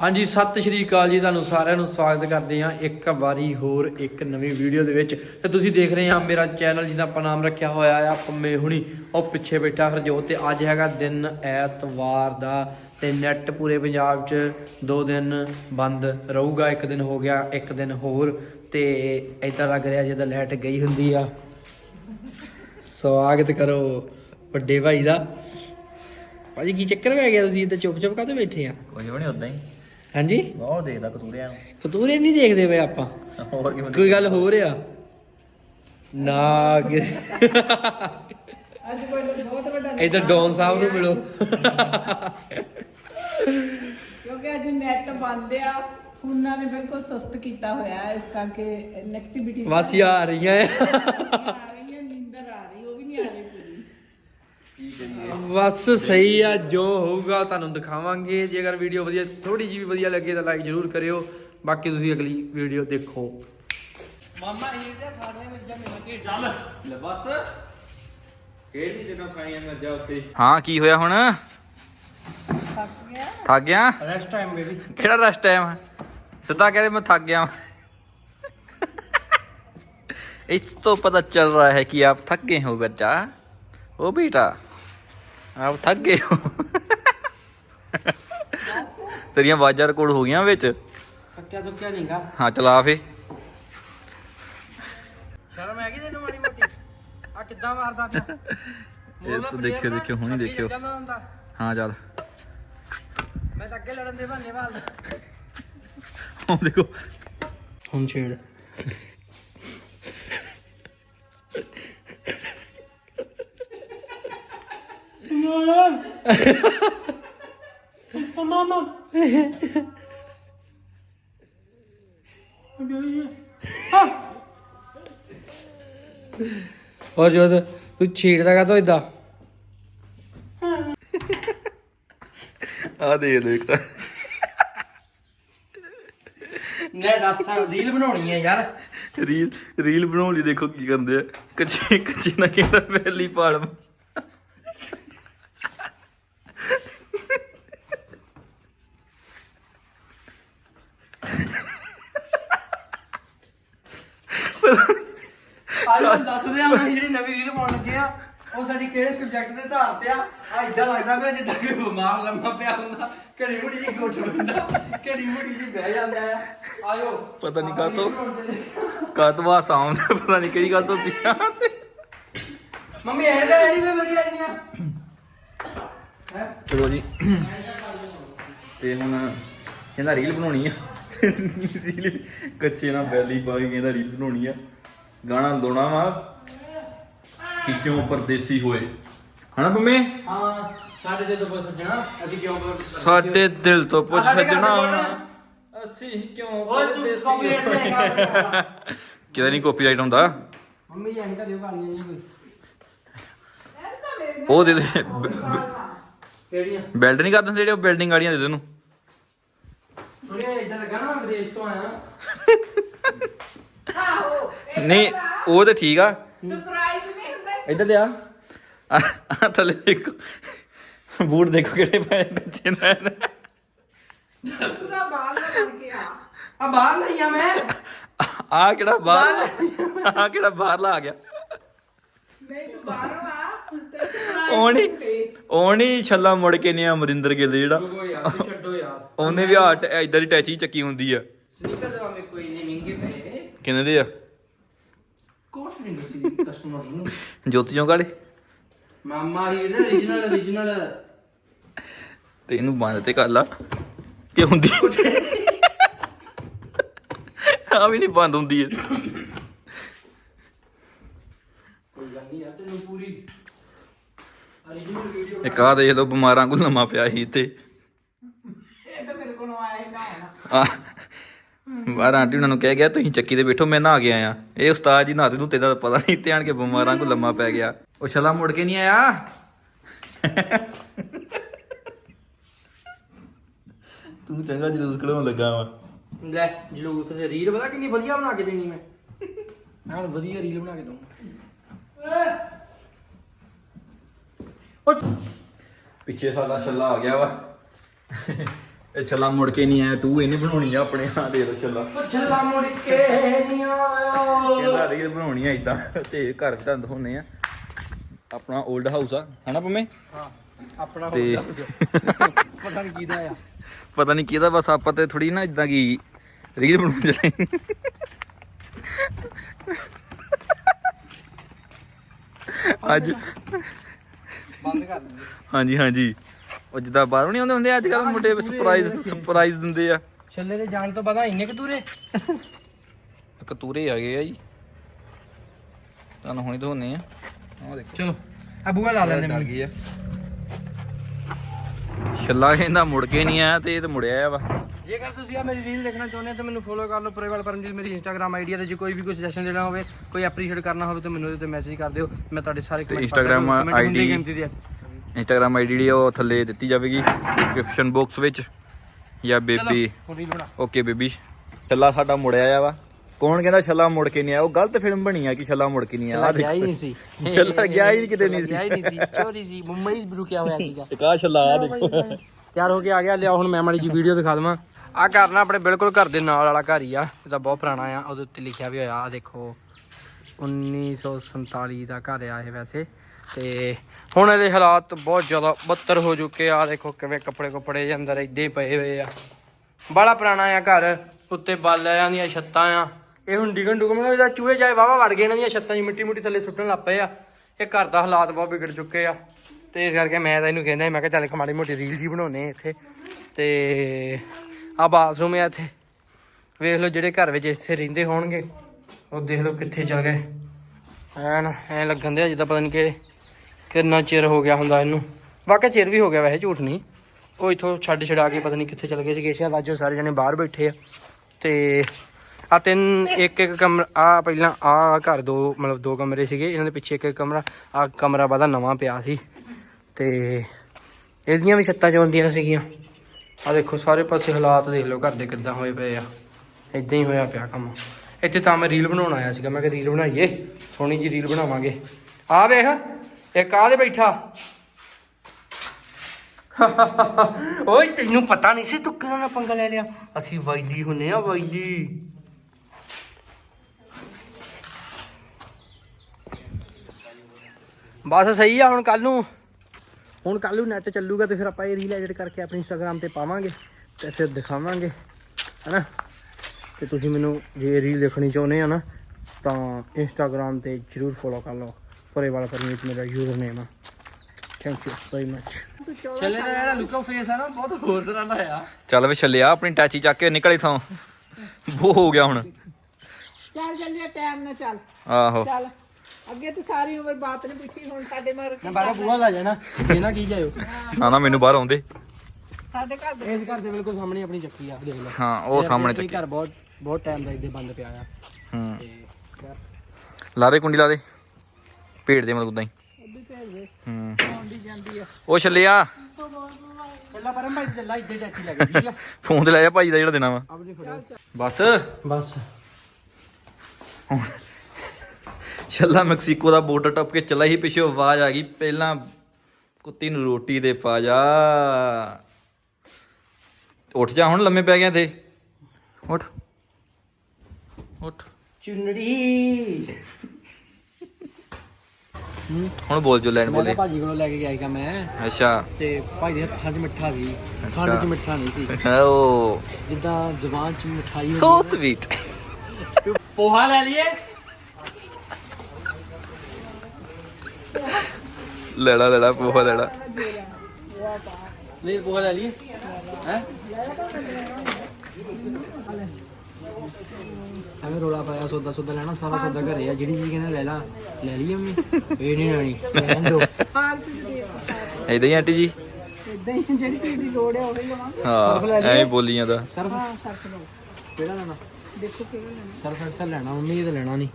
ਹਾਂਜੀ, ਸਤਿ ਸ਼੍ਰੀ ਅਕਾਲ ਜੀ, ਤੁਹਾਨੂੰ ਸਾਰਿਆਂ ਨੂੰ ਸਵਾਗਤ ਕਰਦੇ ਹਾਂ ਇੱਕ ਵਾਰੀ ਹੋਰ ਇੱਕ ਨਵੀਂ ਵੀਡੀਓ ਦੇ ਵਿੱਚ। ਤੇ ਤੁਸੀਂ ਦੇਖ ਰਹੇ ਹਾਂ ਮੇਰਾ ਚੈਨਲ ਜਿਹਦਾ ਆਪਾਂ ਨਾਮ ਰੱਖਿਆ ਹੋਇਆ ਆ, ਪੰਮੇ ਹੁਣੀ। ਉਹ ਪਿੱਛੇ ਬੈਠਾ ਹਰਜੋਤ ਤੇ ਅੱਜ ਹੈਗਾ ਦਿਨ ਐਤਵਾਰ ਦਾ ਤੇ ਨੈੱਟ ਪੂਰੇ ਪੰਜਾਬ 'ਚ ਦੋ ਦਿਨ ਬੰਦ ਰਹੂਗਾ, ਇੱਕ ਦਿਨ ਹੋ ਗਿਆ, ਇੱਕ ਦਿਨ ਹੋਰ। ਤੇ ਏਦਾਂ ਲੱਗ ਰਿਹਾ ਜਿੱਦਾਂ ਲਾਈਟ ਗਈ ਹੁੰਦੀ ਆ। ਸਵਾਗਤ ਕਰੋ ਵੱਡੇ ਭਾਈ ਦਾ। ਭਾਜੀ, ਕੀ ਚੱਕਰ ਪੈ ਗਿਆ ਤੁਸੀਂ ਇੱਥੇ ਚੁੱਪ ਚੁੱਪ ਕਾਹਤੇ ਬੈਠੇ ਆ? ਕੁਝ ਵੀ ਨਹੀਂ ਉਦਾਂ ਹੀ। ਹਾਂਜੀ? ਬਹੁਤ ਦੇਖਦਾ ਕਤੂਰਿਆਂ ਨੂੰ। ਕਤੂਰੇ ਨਹੀਂ ਦੇਖਦੇ ਪਏ ਆਪਾਂ। ਹੋਰ ਕੀ ਕੋਈ ਗੱਲ ਹੋ ਰਿਹਾ ਨਾ ਕਿ- ਅੱਜ ਕੋਈ ਬਹੁਤ ਵੱਡਾ ਇੱਧਰ ਡੌਨ ਸਾਹਿਬ ਨੂੰ ਮਿਲੋ। ਕਿਉਂਕਿ ਅੱਜ ਨੈਟ ਬੰਦ ਆ। ਉਹਨਾਂ ਨੇ ਬਿਲਕੁਲ ਸੁਸਤ ਕੀਤਾ ਹੋਇਆ ਹੈ ਇਸ ਕਰਕੇ ਨੈਗੇਟਿਵਿਟੀ ਵਾਸੀ ਆ ਰਹੀਆਂ ਆ। ਬਸ ਸਹੀ ਆ ਜੋ ਹੋਊਗਾ ਤੁਹਾਨੂੰ ਦਿਖਾਵਾਂਗੇ ਜੇ ਅਗਰ ਵੀਡੀਓ ਵਧੀਆ ਥੋੜੀ ਜਿਹੀ ਵੀ ਵਧੀਆ ਲੱਗੇ ਤਾਂ ਲਾਈਕ ਜ਼ਰੂਰ ਕਰਿਓ ਬਾਕੀ ਤੁਸੀਂ ਅਗਲੀ ਵੀਡੀਓ ਦੇਖੋ ਮਾਮਾ ਇਹ ਤੇ ਸਾਡੇ ਵਿੱਚ ਜਮੇ ਲੱਗੇ ਚੱਲ ਲੈ ਬਸ ਕਿਹੜੀ ਦਿਨੋਂ ਸਾਈਆਂ ਮਿਲ ਜਾ ਉੱਥੇ ਹਾਂ ਕੀ ਹੋਇਆ ਹੁਣ ਥੱਕ ਗਿਆ ਥੱਕ ਗਿਆ ਰੈਸਟ ਟਾਈਮ ਬੇਬੀ ਕਿਹੜਾ ਰਸ਼ ਟਾਈਮ ਸਿੱਧਾ ਕਹਦੇ ਮੈਂ ਥੱਕ ਗਿਆ इस तो पता चल रहा है कि आप थक गए हो बेटा ओ बेटा ਆਪ ਥੱਕ ਗਏ ਹੋ। ਤੇਰੀਆਂ ਆਵਾਜ਼ਾਂ ਰਿਕਾਰਡ ਹੋ ਗਈਆਂ ਵਿੱਚ। ਥੱਕਿਆ ਥੱਕਿਆ ਨਹੀਂਗਾ। ਹਾਂ ਚਲਾ ਫੇ। ਸ਼ਰਮ ਹੈਗੀ ਤੈਨੂੰ ਮਾੜੀ ਮੋਟੀ? ਆ ਕਿੱਦਾਂ ਮਾਰਦਾ ਅੱਜ? ਇਹ ਮੂੰਹ ਦੇਖਿਓ ਦੇਖਿਓ ਹੁਣੀ ਸੱਗੀ ਦੇਖਿਓ। ਹਾਂ ਚੱਲ। ਮੈਂ ਤਾਂ ਅੱਗੇ ਲੜਨ ਦੇ ਬਹਾਨੇ ਭਾਲਦਾ ਹੁਣ ਦੇਖੋ। ਹੁਣ ਛੇੜ। ਮਾਮਾ ਹੋਰ ਜੋ ਤੂੰ ਛੇੜਦਾ ਕਾ ਤੋ ਇਦਾਂ ਆ ਦੇਖ ਦੇਖ ਤਾਂ। ਨੇ ਰਸਤਾ ਰੀਲ ਬਣਾਉਣੀ ਹੈ ਯਾਰ। ਰੀਲ ਰੀਲ ਬਣਾਉਣ ਲਈ ਦੇਖੋ ਕੀ ਕਰਦੇ ਆ। ਕੱਚੀ ਕੱਚੀ ਨਾ ਕਹਿੰਦਾ ਪਹਿਲੀ ਪਾੜ ਅੱਜ ਮੈਂ ਦੱਸਦੇ ਆ ਮੈਂ ਜਿਹੜੀ ਨਵੀਂ ਰੀਲ ਪਾਉਣ ਲੱਗੇ ਆ ਉਹ ਸਾਡੀ ਕਿਹੜੇ ਸਬਜੈਕਟ ਦੇ ਆਧਾਰ ਤੇ ਆ? ਆ ਇਦਾਂ ਲੱਗਦਾ ਪਿਆ ਜਿੱਦਾਂ ਕਿ ਬਿਮਾਰ ਲੰਮਾ ਪਿਆ ਹੁੰਦਾ ਘੜੀ ਮੁੜੀ ਜੀ ਗੋਠ ਬੰਦਾ ਘੜੀ ਮੁੜੀ ਜੀ ਬਹਿ ਜਾਂਦਾ ਆ। ਆਇਓ ਪਤਾ ਨੀ ਆਪਾਂ ਕਾਹਤੋਂ। reel ਬਣਾਉਣ ਚੱਲੇ। ਕਾਤਵਾ ਸਾਊਂਡ ਪਤਾ ਨਹੀਂ ਕਿਹੜੀ ਗੱਲ ਤੋਂ ਸੀ। ਮੰਮੀ ਇਹ ਤਾਂ ਐਡੀ ਵੀ ਵਧੀਆ ਨਹੀਂ ਆ ਹੈ? ਚਲੋ ਜੀ। ਤੇ ਹੁਣ ਕਹਿੰਦਾ ਰੀਲ ਬਣਾਉਣੀ ਆ। ਰੀਲ ਕੱਚੇ ਨਾਲ ਬੈਲੀ ਪਾ ਕੇ ਕਹਿੰਦਾ ਰੀਲ ਬਣਾਉਣੀ ਆ। ਗਾਣਾ ਲਾਉਣਾ ਵਾ ਕਿ ਕਿਉਂ ਪਰਦੇਸੀ ਹੋਏ। ਹਨਾ ਪੰਮੇ? ਹਾਂ ਸਾਡੇ ਤੇ ਤੋਂ ਪੁੱਛ ਸੱਜਣਾ ਅਸੀਂ ਕਿਉਂ ਸਾਡੇ ਦਿਲ ਤੋਂ ਪੁੱਛ ਸੱਜਣਾ। ਅਸੀਂ ਕਿਉਂ ਕਾਪੀਰਾਈਟ ਦੇਗਾ ਕਿਹਦਾ ਨਹੀਂ ਕਾਪੀਰਾਈਟ ਹੁੰਦਾ। ਮੰਮੀ ਜਾਣੀ ਤਾਂ ਦਿਓ ਗਾਲੀਆਂ ਜੀ ਕੋਈ। ਉਹ ਦੇ ਦੇ। ਕਿਹੜੀਆਂ? ਬੈਲਟ ਨਹੀਂ ਕਰ ਦਿੰਦੇ ਜਿਹੜੇ ਉਹ ਬਿਲਡਿੰਗ ਵਾਲੀਆਂ ਦੇ ਦੇ ਉਹਨੂੰ। ਥੋੜੀਆਂ ਇਦਾਂ ਲੱਗਾ ਨਾ ਮੈਂ ਵਿਦੇਸ਼ ਤੋਂ ਆਇਆ। ਆਹੋ ਨਹੀਂ ਉਹ ਤੇ ਠੀਕ ਆ। ਸਰਪ੍ਰਾਈਜ਼ ਨਹੀਂ ਹੁੰਦਾ ਇੱਧਰ? ਲਿਆ। ਆ ਥੱਲੇ ਦੇਖੋ। ਬੂਟ ਦੇਖੋ ਕਿਹੜੇ ਪਏ ਕੱਚੇ ਨਾਲ ਪੂਰਾ ਬਾਲ ਨਾ ਬਣ ਕੇ ਆ। ਆ ਬਾਹਰ ਨਹੀਂ ਆ ਮੈਂ। ਆ ਕਿਹੜਾ ਬਾਹਰ ਆ ਕਿਹੜਾ ਬਾਹਰਲਾ ਆ ਗਿਆ। ਨਹੀਂ ਤੂੰ ਬਾਹਰੋਂ ਆ। ਤੇ ਸਰਪ੍ਰਾਈਜ਼ ਉਹ ਨਹੀਂ ਉਹ ਨਹੀਂ ਛੱਲਾ ਮੁੜ ਕੇ ਨਹੀਂ ਅਮਰਿੰਦਰ ਗਿੱਲ ਜਿਹੜਾ। ਉਹਨੇ ਵੀ ਹਾਟ ਇਦਾਂ ਦੀ ਟੈਚੀ ਚੱਕੀ ਹੁੰਦੀ ਆ। ਸਨੀਕਰ ਦਵਾ ਮੇ ਕੋਈ ਨਹੀਂ ਮਹਿੰਗੇ ਪਏ ਕਿੰਨੇ ਦੇ ਆ? ਕੋਸਟ ਨਹੀਂ ਕਸਟਮਰ ਨੂੰ। ਜੋਤੀ ਚੌਂਕ ਵਾਲੇ? ਮਾਮਾ ਹੀ ਇਹਦਾ origignal origignal ਤੇ ਇਹਨੂੰ ਬੰਦ ਤੇ ਕਰ ਲਾ। ਕਿ ਹੁੰਦੀ ਆ? ਵੀ ਨਹੀਂ ਬੰਦ ਹੁੰਦੀ ਹੈ ਕੋਈ ਗੱਲ ਨਹੀਂ ਆ ਤੈਨੂੰ ਪੂਰੀ origignal ਵੀਡੀਓ ਇੱਕ ਆ ਦੇਖ ਲਓ ਬਿਮਾਰਾਂ ਕੋਲ ਲੰਮਾ ਪਿਆ ਸੀ ਤੇ ਇਹ ਤਾਂ ਮੇਰੇ ਕੋਲੋਂ ਆਇਆ ਹੀ ਨਾ ਹੋਣਾ ਆ ਬਾਹਰ ਆਂਟੀ ਉਹਨਾਂ ਨੂੰ ਕਹਿ ਗਿਆ ਤੁਸੀਂ ਚੱਕੀ ਤੇ ਬੈਠੋ ਮੈਂ ਨਹਾ ਕੇ ਆਇਆ। ਇਹ ਉਸਤਾਦ ਜੀ ਨਹਾਤੇ ਨੂੰ ਤੇਰਾ ਪਤਾ ਨਹੀਂ ਆਣ ਕੇ ਬਿਮਾਰਾਂ ਕੋਲ ਲੰਮਾ ਪੈ ਗਿਆ। ਉਹ ਛਲਾ ਮੁੜ ਕੇ ਨਹੀਂ ਆਇਆ? ਤੂੰ ਚੰਗਾ ਜਲੂਸ ਕਢਾਉਣ ਲੱਗਾ ਵਾ। ਲੈ ਜਲੂਸ ਤੇ ਰੀਲ ਪਤਾ ਕਿੰਨੀ ਵਧੀਆ ਬਣਾ ਕੇ ਦੇਣੀ ਮੈਂ। ਨਾਲ ਵਧੀਆ ਰੀਲ ਬਣਾ ਕੇ ਦਊਂਗਾ। ਪਿੱਛੇ ਸਾਡਾ ਛੱਲਾ ਆ ਗਿਆ ਵਾ। ਇਹ ਛੱਲਾ ਮੁੜ ਕੇ ਨਹੀਂ ਆਇਆ ਟੂ ਇਹਨੇ ਬਣਾਉਣੀ ਆ ਆਪਣੇ ਹਾਂ ਦੇ ਦੋ ਛੱਲਾ। ਛੱਲਾ ਮੁੜ ਕੇ ਨਹੀਂ ਆਇਆ। ਕਹਿੰਦਾ ਰੀਲ ਬਣਾਉਣੀ ਆ ਇਦਾਂ ਤੇ ਘਰ ਵੀ ਤੁਹਾਨੂੰ ਆ। ਆਪਣਾ 올ਡ ਹਾਊਸ ਆ ਹਨਾ ਪੰਮੇ? ਹਾਂ ਆਪਣਾ ਤੇ ਪਤਾ ਨਹੀਂ ਕਿਹਦਾ ਆ। ਪਤਾ ਨਹੀਂ ਕਿਹਦਾ ਬਸ ਆਪਾਂ ਤੇ ਥੋੜੀ ਨਾ ਇਦਾਂ ਕੀ ਰੀਲ ਬਣਾਉਣ ਚਲੇ। ਅੱਜ ਬੰਦ ਕਰ ਦਿੰਦੇ। ਹਾਂਜੀ ਹਾਂਜੀ। ਉਹ ਜਿੱਦਾਂ ਬਾਹਰੋਂ ਨਹੀਂ ਆਉਂਦੇ ਹੁੰਦੇ ਅੱਜ ਕੱਲ ਮੁੰਡੇ ਸਰਪ੍ਰਾਈਜ਼ ਸਰਪ੍ਰਾਈਜ਼ ਦਿੰਦੇ ਆ। ਛੱਲੇ ਦੇ ਜਾਣ ਤੋਂ ਬਾਅਦ ਇੰਨੇ ਕਤੂਰੇ। ਕਤੂਰੇ ਆ ਗਏ ਆ ਜੀ। ਤੁਹਾਨੂੰ ਹੁਣੇ ਦਿਖਾਉਣੇ ਆ। ਆਹ ਦੇਖੋ। ਚਲੋ ਆ ਬੂਆ ਲਾ ਲੈਂਦੇ ਡਰ ਮੈਂ ਗਈ ਆ। ਛੱਲਾ ਕਹਿੰਦਾ ਮੁੜ ਕੇ ਨਹੀਂ ਆਇਆ ਤੇ ਇਹ ਤਾਂ ਮੁੜਿਆ ਆ ਵਾ। ਜੇਕਰ ਤੁਸੀਂ ਆ ਮੇਰੀ ਰੀਲ ਦੇਖਣਾ ਚਾਹੁੰਦੇ ਹੋ ਤਾਂ ਮੈਨੂੰ ਫੋਲੋ ਕਰ ਲਓ। ਪ੍ਰੇਵਾਲ ਪਰਮਜੀਤ ਮੇਰੀ ਇੰਸਟਾਗ੍ਰam ਆਈਡੀ ਤੇ ਜੇ ਕੋਈ ਵੀ ਕੋਈ ਸੁਜੈਸ਼ਨ ਦੇਣਾ ਹੋਵੇ ਕੋਈ ਐਪਰੀਸ਼ੀਏਟ ਕਰਨਾ ਹੋਵੇ ਤਾਂ ਮੈਨੂੰ ਉਹਦੇ ਤੇ ਮੈਸੇਜ ਕਰ ਦਿਓ। ਮੈਂ ਤੁਹਾਡੇ ਸਾਰੇ ਤੇ comment Instagram ਇੰਸਟਾਗ੍ਰam ਆਈਡੀ ਜਿਹੜੀ ਉਹ ਥੱਲੇ ਦਿੱਤੀ ਜਾਵੇਗੀ ਡਿਸਕ੍ਰਿਪਸ਼ਨ ਬਾਕਸ ਵਿੱਚ। ਜਾਂ ਬੇਬੀ। Okay baby. ਛੱਲਾ ਸਾਡਾ ਮੁੜਿਆ ਆ ਵਾ। ਕੌਣ ਕਹਿੰਦਾ ਛੱਲਾ ਮੁੜ ਕੇ ਨਹੀਂ ਆਇਆ? ਉਹ ਗਲਤ ਫਿਲਮ ਬਣੀ ਆ ਕਿ ਛੱਲਾ ਮੁੜ ਕੇ ਨਹੀਂ ਆਇਆ। ਗਿਆ ਹੀ ਨਹੀਂ ਸੀ। ਛੱਲਾ ਗਿਆ ਹੀ ਕਿਤੇ ਨਹੀਂ ਗਿਆ ਹੀ ਨਹੀਂ ਸੀ। ਚੋਰੀ ਸੀ। ਮੁੰਬਈ ਚ ਰੁਕਿਆ ਹੋਇਆ ਸੀਗਾ। ਆਹ ਛੱਲਾ ਆ ਦੇਖੋ। ਤਿਆਰ ਹੋ ਕੇ ਆ ਗਿਆ। ਲਿਆ ਹੁਣ ਮੈਂ ਮਾੜੀ ਜੀ ਵੀਡੀਓ ਦਿਖਾ ਦਵਾਂ। ਆ ਘਰ ਨਾ ਆਪਣੇ ਬਿਲਕੁਲ ਘਰ ਦੇ ਨਾਲ ਵਾਲਾ ਘਰ ਹੀ ਆ। ਇਹਦਾ ਬਹੁਤ ਪੁਰਾਣਾ ਆ। ਉਹਦੇ ਉੱਤੇ ਲਿਖਿਆ ਵੀ ਹੋਇਆ। ਆ ਦੇਖੋ। 1947 ਦਾ ਘਰ ਆ ਇਹ ਵੈਸੇ। ਤੇ ਹੁਣ ਇਹਦੇ ਹਾਲਾਤ ਬਹੁਤ ਜ਼ਿਆਦਾ ਬੱਤਰ ਹੋ ਚੁੱਕੇ ਆ। ਦੇਖੋ ਕਿਵੇਂ ਕੱਪੜੇ ਕੁਪੜੇ ਦੇ ਅੰਦਰ ਇਦਾਂ ਹੀ ਪਏ ਹੋਏ ਆ। ਬੜਾ ਪੁਰਾਣਾ ਆ ਘਰ, ਉੱਤੇ ਬਾਲਿਆਂ ਦੀਆਂ ਛੱਤਾਂ ਆ। ਇਹ ਹੁਣ ਡਿਗਣ ਡੁਗਣ ਇਹਦਾ ਚੂਹੇ ਜਾਏ ਵਾਵਾ ਵੜ ਗਏ ਇਹਨਾਂ ਦੀਆਂ ਛੱਤਾਂ 'ਚ, ਮਿੱਟੀ ਮੁੱਟੀ ਥੱਲੇ ਸੁੱਟਣ ਲੱਗ ਪਏ ਆ। ਇਹ ਘਰ ਦਾ ਹਾਲਾਤ ਬਹੁਤ ਵਿਗੜ ਚੁੱਕੇ ਆ। ਤੇ ਇਸ ਕਰਕੇ ਮੈਂ ਤਾਂ ਇਹਨੂੰ ਕਹਿੰਦਾ ਮੈਂ ਕਿਹਾ ਚੱਲ ਇੱਕ ਮਾੜੀ ਮੋਟੀ ਰੀਲ ਜੀ ਬਣਾਉਨੇ ਇੱਥੇ। ਤੇ ਆ ਬਾਥਰੂਮ ਆ ਇੱਥੇ। ਵੇਖ ਲਓ ਜਿਹੜੇ ਘਰ ਵਿੱਚ ਇੱਥੇ ਰਹਿੰਦੇ ਹੋਣਗੇ। ਉਹ ਦੇਖ ਲਓ ਕਿੱਥੇ ਚਲ ਗਏ। ਐਨ, ਐ ਲੱਗਣ ਦੇ ਜਿੱਦਾਂ ਪਤਾ ਨਹੀਂ ਕਿਹੜੇ ਕਿੰਨਾ ਚਿਰ ਹੋ ਗਿਆ ਹੁੰਦਾ ਇਹਨੂੰ। ਵਾਕਿਆ ਚਿਰ ਵੀ ਹੋ ਗਿਆ ਵੈਸੇ, ਝੂਠ ਨਹੀਂ ਉਹ ਇਥੋਂ ਛੱਡ ਛਡਾ ਕੇ ਪਤਾ ਨਹੀਂ ਕਿੱਥੇ ਚਲ ਗਏ ਸੀਗੇ ਸ਼ਾਇਦ ਅੱਜ ਸਾਰੇ ਜਣੇ ਬਾਹਰ ਬੈਠੇ ਆ। ਤੇ ਆ ਤਿੰਨ, ਇੱਕ ਇੱਕ ਕਮਰਾ ਆ ਪਹਿਲਾਂ ਆ ਘਰ ਦੋ, ਮਤਲਬ ਦੋ ਕਮਰੇ ਸੀਗੇ। ਇਹਨਾਂ ਦੇ ਪਿੱਛੇ ਇੱਕ ਇੱਕ ਕਮਰਾ। ਆ ਕਮਰਾ ਬਾਦਾ ਨਵਾਂ ਪਿਆ ਸੀ। ਤੇ ਇਹਦੀਆਂ ਵੀ ਛੱਤਾਂ ਚੋਂਦੀਆਂ ਸੀਗੀਆਂ। ਆ ਦੇਖੋ, ਸਾਰੇ ਪਾਸੇ ਹਾਲਾਤ ਦੇਖ ਲਓ, ਘਰ ਦੇ ਕਿੱਦਾਂ ਹੋਏ ਪਏ ਆ। ਇਦਾਂ ਹੀ ਹੋਇਆ ਪਿਆ ਕੰਮ। ਇੱਥੇ ਤਾਂ ਮੈਂ ਰੀਲ ਬਣਾਉਣ ਆਇਆ ਸੀਗਾ, ਮੈਂ ਕਿਹਾ ਰੀਲ ਬਣਾਈਏ, ਸੋਹਣੀ ਜੀ ਰੀਲ ਬਣਾਵਾਂਗੇ। ਆ ਵੇਖ, ਇੱਕ ਆ ਦੇ ਬੈਠਾ। ਓਏ, ਤੈਨੂੰ ਪਤਾ ਨਹੀਂ ਸੀ ਤੂੰ ਕਿਹਨਾਂ ਨਾਲ ਪੰਗਾ ਲੈ ਲਿਆ? ਅਸੀਂ ਵਾਈਲੀ ਹੁੰਨੇ ਆ ਵਾਈਲੀ ਬਸ ਸਹੀ ਆ ਹੁਣ ਕੱਲ ਨੂੰ। ਹੁਣ ਕੱਲ ਨੂੰ ਨੈਟ ਚੱਲੂਗਾ ਤੇ ਫਿਰ ਆਪਾਂ ਇਹ ਰੀਲ ਐਡਿਟ ਕਰਕੇ ਆਪਣੇ ਇੰਸਟਾਗ੍ਰam ਤੇ ਪਾਵਾਂਗੇ ਤੇ ਫਿਰ ਦਿਖਾਵਾਂਗੇ, ਹੈਨਾ? ਤੇ ਤੁਸੀਂ ਮੈਨੂੰ ਜੇ ਰੀਲ ਦੇਖਣੀ ਚਾਹੁੰਦੇ ਆ ਨਾ ਤਾਂ ਇੰਸਟਾਗ੍ਰam ਤੇ ਜਰੂਰ ਫੋਲੋ ਕਰ ਲਓ। ਪਰੇ ਵਾਲਾ ਪਰਮੀਤ ਮੇਰਾ ਯੂਜ਼ਰ ਨੇਮ ਆ। ਥੈਂਕ ਯੂ ਵੈਰੀ ਮਚ ਚੱਲੇ ਦਾ ਜਿਹੜਾ ਲੁੱਕ ਆਫ ਫੇਸ ਆ ਨਾ ਬਹੁਤ ਹੋਰ ਤਰ੍ਹਾਂ ਦਾ ਆ। ਚੱਲ ਵੇ ਛੱਲਿਆ ਆਪਣੀ ਟੈਚੀ ਚੱਕ ਕੇ ਨਿਕਲ ਇਥੋਂ। ਬੋ ਹੋ ਗਿਆ ਹੁਣ। ਚੱਲ ਚੱਲੀਏ ਟਾਈਮ ਨਾਲ ਚੱਲ। ਆਹੋ। ਚੱਲ। ਅੱਗੇ ਤਾਂ ਸਾਰੀ ਉਮਰ ਬਾਤ ਨਹੀਂ ਪੁੱਛੀ ਹੁਣ ਸਾਡੇ ਮਰ ਮੈਂ ਬਾਹਰ ਬੂਹਾ ਲਾ ਜਾਣਾ ਇਹ ਨਾ ਕੀ ਜਾਇਓ। ਨਾ ਨਾ ਮੈਨੂੰ ਬਾਹਰ ਆਉਂਦੇ। ਸਾਡੇ ਘਰ ਦੇ ਇਸ ਘਰ ਦੇ ਬਿਲਕੁਲ ਸਾਹਮਣੇ ਆਪਣੀ ਚੱਕੀ ਆ ਦੇਖ ਲਓ। ਹਾਂ ਉਹ ਸਾਹਮਣੇ ਚੱਕੀ। ਘਰ ਬਹੁਤ ਬਹੁਤ ਟਾਈਮ ਦਾ ਇੱਥੇ ਬੰਦ ਪਿਆ ਆ। ਹੂੰ। ਤੇ ਲਾ ਦੇ ਕੁੰਡੀ ਲਾ ਦੇ। ਭੇੜ ਦੇ ਮਤਲਬ ਉਦਾਂ ਹੀ ਦੇ। ਆਉਂਦੀ ਜਾਂਦੀ ਆ। ਉਹ ਛੱਲਿਆ। ਚੱਲਾ ਪਰਮ ਭਾਈ ਚੱਲਾ ਇੱਥੇ ਟੈਕਸੀ ਲੱਗ ਆ। ਫੋਨ ਤੇ ਲੈ ਜਾ ਭਾਈ ਦਾ ਜਿਹੜਾ ਦੇਣਾ ਵਾ। ਆਪਣੀ ਫੜੋ। ਬਸ। ਬਸ। ਛੱਲਾ ਮੈਕਸੀਕੋ ਦਾ ਬਾਰਡਰ ਟੱਪ ਕੇ ਚਲਾ ਹੀ ਪਿੱਛੇ ਆਵਾਜ਼ ਆ ਗਈ। ਪਹਿਲਾਂ ਕੁੱਤੀ ਨੂੰ ਰੋਟੀ ਦੇ ਪਾ ਜਾ। ਉੱਠ ਜਾ ਹੁਣ ਲੰਮੇ ਪੈ ਗਿਆ ਤੇ ਉੱਠ। ਉੱਠ। ਚੁੰਨੜੀ। ਹੁਣ ਬੋਲ ਜੋ ਲੈਣ ਬੋਲੇ ਤਾਂ ਭਾਜੀ ਕੋਲੋਂ ਲੈ ਕੇ ਗਿਆ ਸੀਗਾ ਮੈਂ। ਅੱਛਾ। ਤੇ ਭਾਈ ਦੇ ਹੱਥਾਂ 'ਚ ਮਿੱਠਾ ਸੀ। ਖਾਣ 'ਚ ਮਿੱਠਾ ਨਹੀਂ ਸੀ। ਓ। ਜਿੱਦਾਂ ਜ਼ਬਾਨ 'ਚ ਮਿਠਾਈ ਸੋ ਸਵੀਟ ਪੋਹਾ ਲੈ ਲਈਏ। ਲੈੜਾ ਲੈੜਾ ਪੋਹਾ ਲੈੜਾ ਨਹੀਂ ਪੋਹਾ ਲੈ ਲਈਏ। ਹੈ? ਐਵੇਂ ਰੋਲਾ ਪਾਇਆ ਸੌਦਾ ਸੌਦਾ ਲੈਣਾ ਸਾਰਾ ਸੌਦਾ ਘਰੇ ਆ। ਜਿਹੜੀ ਚੀਜ਼ ਕਹਿੰਦਾ ਲੈ ਲਾ ਲੈ ਲਈ ਅੰਮੀ। ਇਹ ਨਹੀਂ ਲੈਣੀ ਫਾਲਤੂ ਦੀ ਦੇ ਇਦਾਂ ਹੀ ਆਂਟੀ ਜੀ? ਇਦਾਂ ਹੀ ਜਿਹੜੀ ਚੀਜ਼ ਦੀ ਲੋੜ ਹੈ ਉਹ ਹੀ ਲਵਾਂਗੇ ਹਾਂ ਐਵੇਂ ਬੋਲੀ ਜਾਂਦਾ ਸਰਫ? ਹਾਂ ਸੱਚ ਲਓ। ਕਿਹੜਾ ਲੈਣਾ? ਦੇਖੋ ਕਿਹੜਾ ਲੈਣਾ। ਸਰਫ ਐਕਸਲ ਲੈਣਾ ਮੰਮੀ ਇਹ ਤਾਂ ਲੈਣਾ ਨਹੀਂ।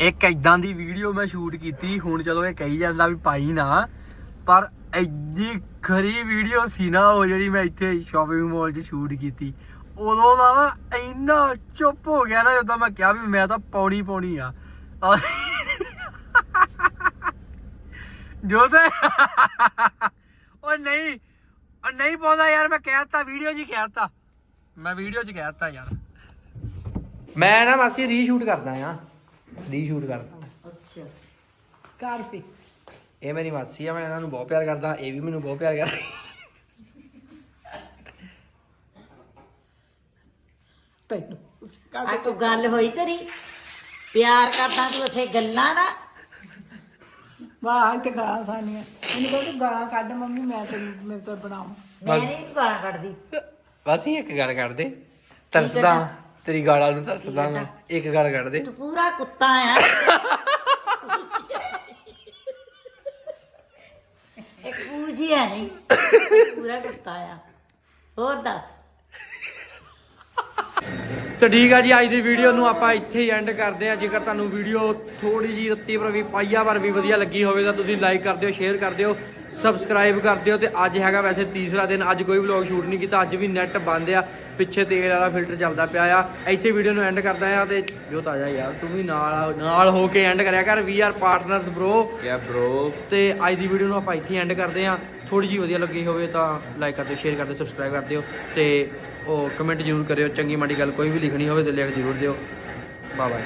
ਇੱਕ ਇਦਾਂ ਦੀ ਵੀਡੀਓ ਮੈਂ ਸ਼ੂਟ ਕੀਤੀ ਹੁਣ ਚਲੋ ਇਹ ਕਹੀ ਜਾਂਦਾ ਵੀ ਪਾਈ ਨਾ ਪਰ ਐਡੀ ਖਰੀ ਵੀਡੀਓ ਸੀ ਨਾ ਉਹ ਜਿਹੜੀ ਮੈਂ ਇੱਥੇ ਸ਼ਾਪਿੰਗ ਮਾਲ 'ਚ ਸ਼ੂਟ ਕੀਤੀ। ਉਦੋਂ ਦਾ ਨਾ ਇੰਨਾ ਚੁੱਪ ਹੋ ਗਿਆ ਨਾ ਜਦੋਂ ਮੈਂ ਕਿਹਾ ਵੀ ਮੈਂ ਤਾਂ ਪੌਣੀ ਪੌਣੀ ਆ। ਜੋ ਤੇ ਉਹ ਨਹੀਂ ਉਹ ਨਹੀਂ ਪਾਉਂਦਾ ਯਾਰ ਮੈਂ ਕਹਿਤਾ ਵੀਡੀਓ 'ਚ ਹੀ ਕਹਿਤਾ ਮੈਂ ਵੀਡੀਓ 'ਚ ਕਹਿਤਾ ਯਾਰ। ਮੈਂ ਨਾ ਮਾਸੀ ਰੀਸ਼ੂਟ ਕਰਦਾ ਆ। ਰੀਸ਼ੂਟ ਕਰਦਾ। ਅੱਛਾ। ਪੀ। ਇਹ ਮੇਰੀ ਮਾਸੀ ਆ ਮੈਂ ਇਹਨਾਂ ਨੂੰ ਬਹੁਤ ਪਿਆਰ ਕਰਦਾ ਇਹ ਵੀ ਮੈਨੂੰ ਬਹੁਤ ਪਿਆਰ ਕਰਦਾ। ਤੈਨੂੰ ਆ ਤੂੰ ਗੱਲ ਹੋਈ ਤੇਰੀ? ਪਿਆਰ ਕਰਦਾ ਤੂੰ ਉੱਥੇ ਗੱਲਾਂ ਨਾ ਵਾਹ ਇੱਥੇ ਗਾਲਾਂ ਸਾਨੀਆਂ ਇਹਨੂੰ ਕਹੋ ਤੂੰ ਗਾਲਾਂ ਕੱਢ ਮੰਮੀ ਮੈਂ ਤੈਨੂੰ ਮੇਰੇ ਤੋਂ ਬਣਾਵਾਂ। ਮੈਂ ਨਹੀਂ ਗਾਲਾਂ ਕੱਢਦੀ। ਬਸ ਹੀ ਇੱਕ ਗੱਲ ਕਰ ਦੇ ਤਰਸਦਾ ਤੇਰੀ ਗਾਲਾਂ ਨੂੰ ਤਰਸਦਾ ਮੈਂ। ਇੱਕ ਗੱਲ ਕੱਢ ਦੇ ਤੂੰ ਪੂਰਾ ਕੁੱਤਾ ਆ। ਇੱਕ ਪੂਜੀ ਹੈ ਨਹੀਂ। ਪੂਰਾ ਕੁੱਤਾ ਆ। ਹੋਰ ਦੱਸ। ਤੇ ਠੀਕ ਆ ਜੀ ਅੱਜ ਦੀ ਵੀਡੀਓ ਨੂੰ ਆਪਾਂ ਇੱਥੇ ਹੀ ਐਂਡ ਕਰਦੇ ਆ। ਜੇਕਰ ਤੁਹਾਨੂੰ ਵੀਡੀਓ ਥੋੜੀ ਜੀ ਰੱਤੀ ਪਰ ਵੀ ਪਾਈਆ ਪਰ ਵੀ ਵਧੀਆ ਲੱਗੀ ਹੋਵੇ ਤਾਂ ਤੁਸੀਂ ਲਾਈਕ ਕਰ ਦਿਓ ਸ਼ੇਅਰ ਕਰ ਦਿਓ ਸਬਸਕ੍ਰਾਈਬ ਕਰ ਦਿਓ ਤੇ ਅੱਜ ਹੈਗਾ ਵੈਸੇ ਤੀਸਰਾ ਦਿਨ। ਅੱਜ ਕੋਈ ਵਲੌਗ ਸ਼ੂਟ ਨਹੀਂ ਕੀਤਾ ਅੱਜ ਵੀ ਨੈਟ ਬੰਦ ਆ। ਪਿੱਛੇ ਤੇਲ ਵਾਲਾ ਫਿਲਟਰ ਚੱਲਦਾ ਪਿਆ ਆ। ਇੱਥੇ ਵੀਡੀਓ ਨੂੰ ਐਂਡ ਕਰਦਾ ਆ ਤੇ ਜੋ ਤਾਜਾ ਯਾਰ ਤੂੰ ਵੀ ਨਾਲ ਨਾਲ ਹੋ ਕੇ ਐਂਡ ਕਰਿਆ ਕਰ। ਵੀ ਆਰ ਪਾਰਟਨਰਸ ਬ్రో ਕਿਆ ਬ్రో ਤੇ ਅੱਜ ਦੀ ਵੀਡੀਓ ਨੂੰ ਆਪਾਂ ਇੱਥੇ ਐਂਡ ਕਰਦੇ ਆ। ਥੋੜੀ ਜੀ ਵਧੀਆ ਲੱਗੀ ਹੋਵੇ ਤਾਂ ਲਾਈਕ ਕਰ ਦਿਓ ਸ਼ੇਅਰ ਕਰ ਦਿਓ ਸਬਸਕ੍ਰਾਈਬ ਕਰ ਦਿਓ ਤੇ ਉਹ ਕਮੈਂਟ ਜ਼ਰੂਰ ਕਰਿਓ, ਚੰਗੀ ਮਾੜੀ ਗੱਲ ਕੋਈ ਵੀ ਲਿਖਣੀ ਹੋਵੇ ਤੇ ਲਿਖ ਜ਼ਰੂਰ ਦਿਓ। Bye bye